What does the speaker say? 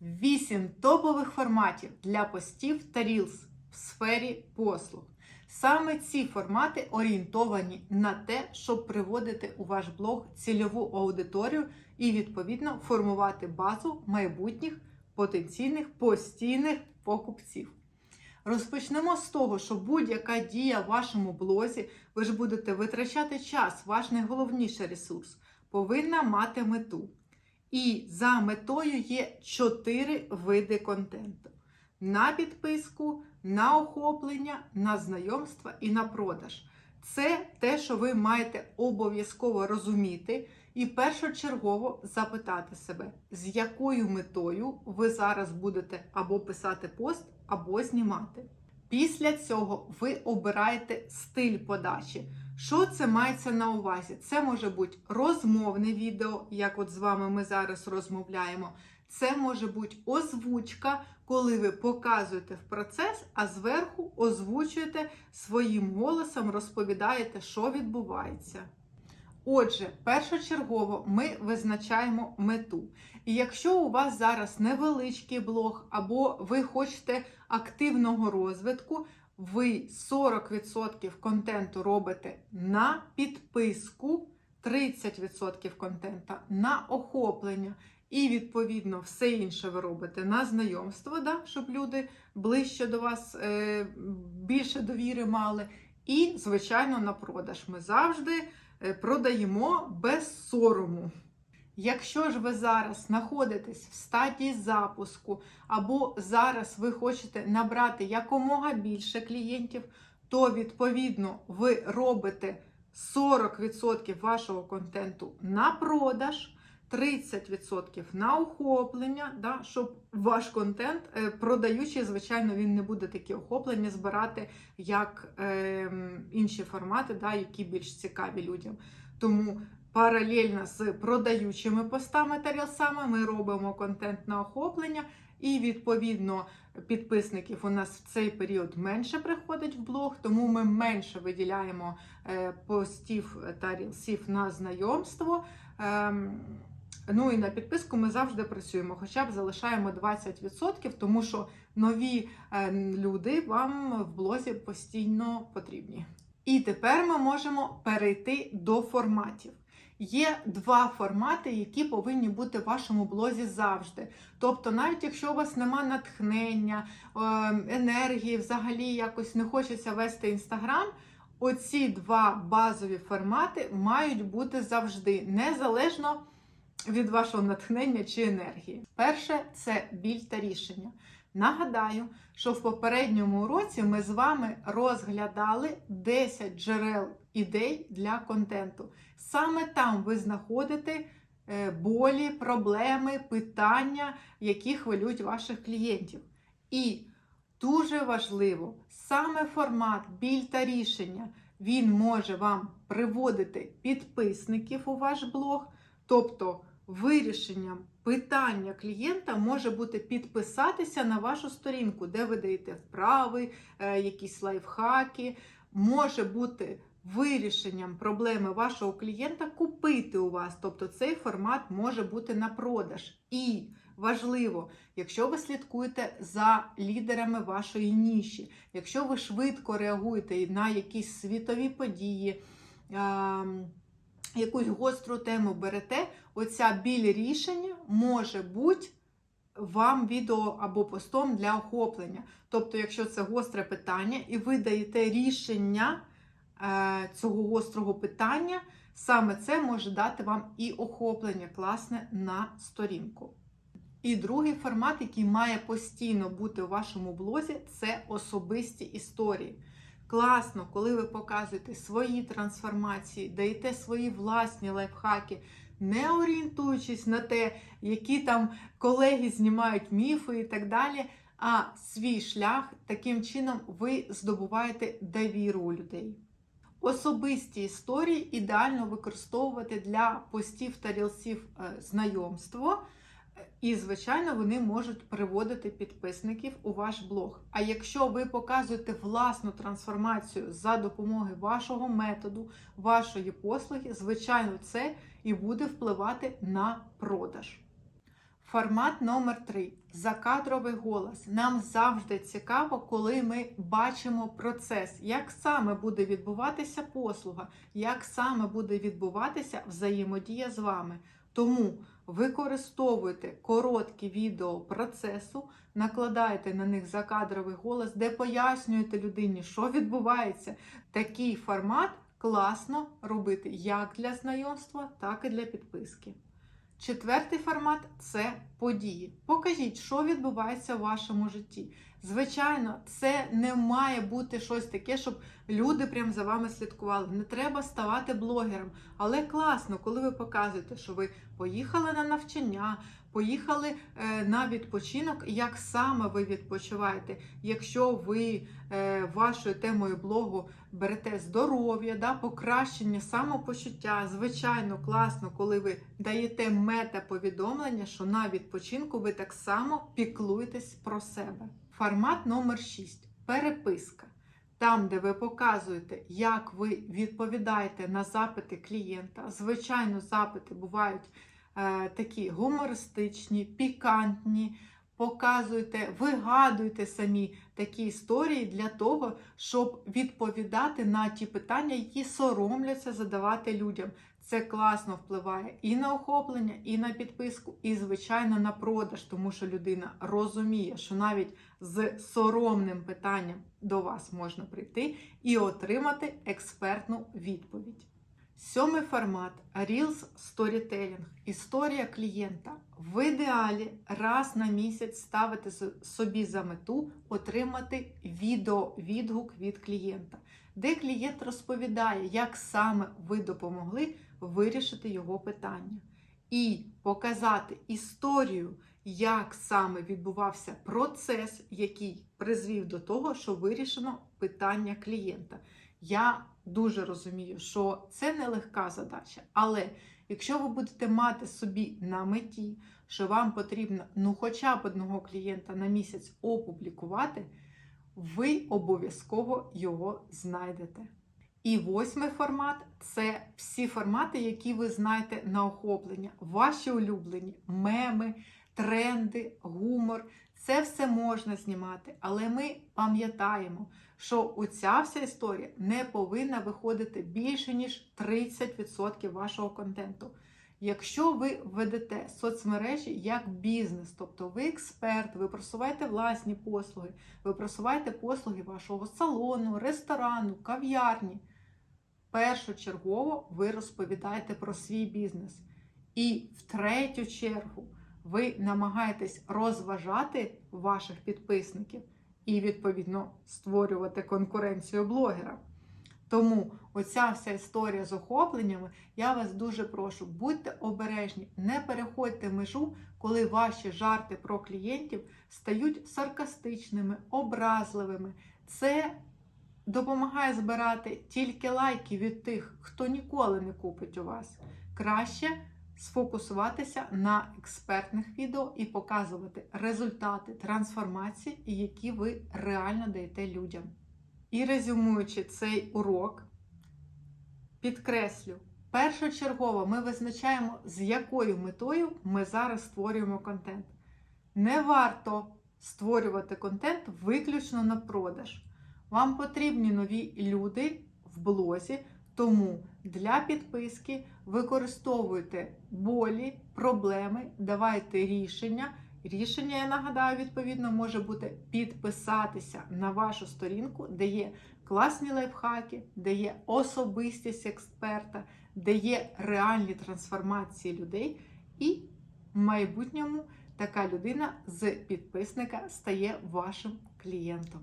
8 топових форматів для постів та рілс в сфері послуг. Саме ці формати орієнтовані на те, щоб приводити у ваш блог цільову аудиторію і, відповідно, формувати базу майбутніх потенційних постійних покупців. Розпочнемо з того, що будь-яка дія в вашому блозі, ви ж будете витрачати час, ваш найголовніший ресурс, повинна мати мету. І за метою є чотири види контенту: на підписку, на охоплення, на знайомства і на продаж. Це те, що ви маєте обов'язково розуміти і першочергово запитати себе, з якою метою ви зараз будете або писати пост, або знімати. Після цього ви обираєте стиль подачі. Що це мається на увазі? Це може бути розмовне відео, як от з вами ми зараз розмовляємо. Це може бути озвучка, коли ви показуєте в процес, а зверху озвучуєте своїм голосом, розповідаєте, що відбувається. Отже, першочергово ми визначаємо мету. І якщо у вас зараз невеличкий блог, або ви хочете активного розвитку, ви 40% контенту робите на підписку, 30% контенту на охоплення. І, відповідно, все інше ви робите на знайомство, да, щоб люди ближче до вас е, більше довіри мали. І, звичайно, на продаж. Ми завжди е, продаємо без сорому. Якщо ж ви зараз знаходитесь в стадії запуску, або зараз ви хочете набрати якомога більше клієнтів, то відповідно ви робите 40% вашого контенту на продаж. 30% на охоплення, да, щоб ваш контент, е, продаючий, звичайно, він не буде такі охоплення збирати, як е, інші формати, да, які більш цікаві людям. Тому паралельно з продаючими постами та рілсами ми робимо контент на охоплення, і, відповідно, підписників у нас в цей період менше приходить в блог, тому ми менше виділяємо е, постів та рілсів на знайомство. Ем, Ну і на підписку ми завжди працюємо, хоча б залишаємо 20%, тому що нові е, люди вам в блозі постійно потрібні. І тепер ми можемо перейти до форматів. Є два формати, які повинні бути в вашому блозі завжди. Тобто, навіть якщо у вас нема натхнення, е, енергії, взагалі якось не хочеться вести інстаграм. Оці два базові формати мають бути завжди, незалежно від вашого натхнення чи енергії. Перше це біль та рішення. Нагадаю, що в попередньому уроці ми з вами розглядали 10 джерел ідей для контенту. Саме там ви знаходите е, болі, проблеми, питання, які хвилюють ваших клієнтів. І дуже важливо, саме формат біль та рішення він може вам приводити підписників у ваш блог, тобто вирішенням питання клієнта може бути підписатися на вашу сторінку, де ви даєте вправи, е, якісь лайфхаки. Може бути вирішенням проблеми вашого клієнта купити у вас. Тобто цей формат може бути на продаж. І важливо, якщо ви слідкуєте за лідерами вашої ніші, якщо ви швидко реагуєте на якісь світові події. ем, якусь гостру тему берете, оця біль рішення може бути вам відео або постом для охоплення. Тобто, якщо це гостре питання, і ви даєте рішення цього гострого питання, саме це може дати вам і охоплення класне на сторінку. І другий формат, який має постійно бути у вашому блозі, це особисті історії. Класно, коли ви показуєте свої трансформації, даєте свої власні лайфхаки, не орієнтуючись на те, які там колеги знімають міфи і так далі. А свій шлях таким чином ви здобуваєте довіру у людей. Особисті історії ідеально використовувати для постів та рілсів е, знайомство. І, звичайно, вони можуть приводити підписників у ваш блог. А якщо ви показуєте власну трансформацію за допомогою вашого методу, вашої послуги, звичайно, це і буде впливати на продаж. Формат номер 3 закадровий голос. Нам завжди цікаво, коли ми бачимо процес, як саме буде відбуватися послуга, як саме буде відбуватися взаємодія з вами. Тому використовуйте короткі відео процесу, накладайте на них закадровий голос, де пояснюєте людині, що відбувається. Такий формат класно робити як для знайомства, так і для підписки. Четвертий формат це події. Покажіть, що відбувається в вашому житті. Звичайно, це не має бути щось таке, щоб люди прям за вами слідкували. Не треба ставати блогером. Але класно, коли ви показуєте, що ви поїхали на навчання, поїхали е, на відпочинок, як саме ви відпочиваєте. Якщо ви е, вашою темою блогу берете здоров'я, да, покращення самопочуття, звичайно, класно, коли ви даєте мета-повідомлення, що на відпочинку ви так само піклуєтесь про себе. Формат номер 6 переписка. Там, де ви показуєте, як ви відповідаєте на запити клієнта. Звичайно, запити бувають е, такі гумористичні, пікантні. Показуйте, вигадуйте самі такі історії для того, щоб відповідати на ті питання, які соромляться задавати людям. Це класно впливає і на охоплення, і на підписку, і, звичайно, на продаж, тому що людина розуміє, що навіть з соромним питанням до вас можна прийти і отримати експертну відповідь. Сьомий формат Reels Storytelling. Історія клієнта. В ідеалі раз на місяць ставити собі за мету отримати відеовідгук від клієнта, де клієнт розповідає, як саме ви допомогли вирішити його питання. І показати історію, як саме відбувався процес, який призвів до того, що вирішено питання клієнта. Я дуже розумію, що це нелегка задача, але якщо ви будете мати собі на меті, що вам потрібно ну хоча б одного клієнта на місяць опублікувати, ви обов'язково його знайдете. І восьмий формат це всі формати, які ви знаєте на охоплення, ваші улюблені меми, тренди, гумор. Це все можна знімати, але ми пам'ятаємо, що оця вся історія не повинна виходити більше, ніж 30% вашого контенту. Якщо ви ведете соцмережі як бізнес, тобто ви експерт, ви просуваєте власні послуги, ви просуваєте послуги вашого салону, ресторану, кав'ярні, першочергово ви розповідаєте про свій бізнес. І в третю чергу ви намагаєтесь розважати ваших підписників і, відповідно, створювати конкуренцію блогера. Тому оця вся історія з охопленнями, я вас дуже прошу, будьте обережні, не переходьте межу, коли ваші жарти про клієнтів стають саркастичними, образливими. Це допомагає збирати тільки лайки від тих, хто ніколи не купить у вас. Краще сфокусуватися на експертних відео і показувати результати трансформації, які ви реально даєте людям. І резюмуючи цей урок, підкреслю, першочергово ми визначаємо, з якою метою ми зараз створюємо контент. Не варто створювати контент виключно на продаж. Вам потрібні нові люди в блозі, тому для підписки використовуйте болі, проблеми, давайте рішення. Рішення, я нагадаю, відповідно, може бути підписатися на вашу сторінку, де є класні лайфхаки, де є особистість експерта, де є реальні трансформації людей, і в майбутньому така людина з підписника стає вашим клієнтом.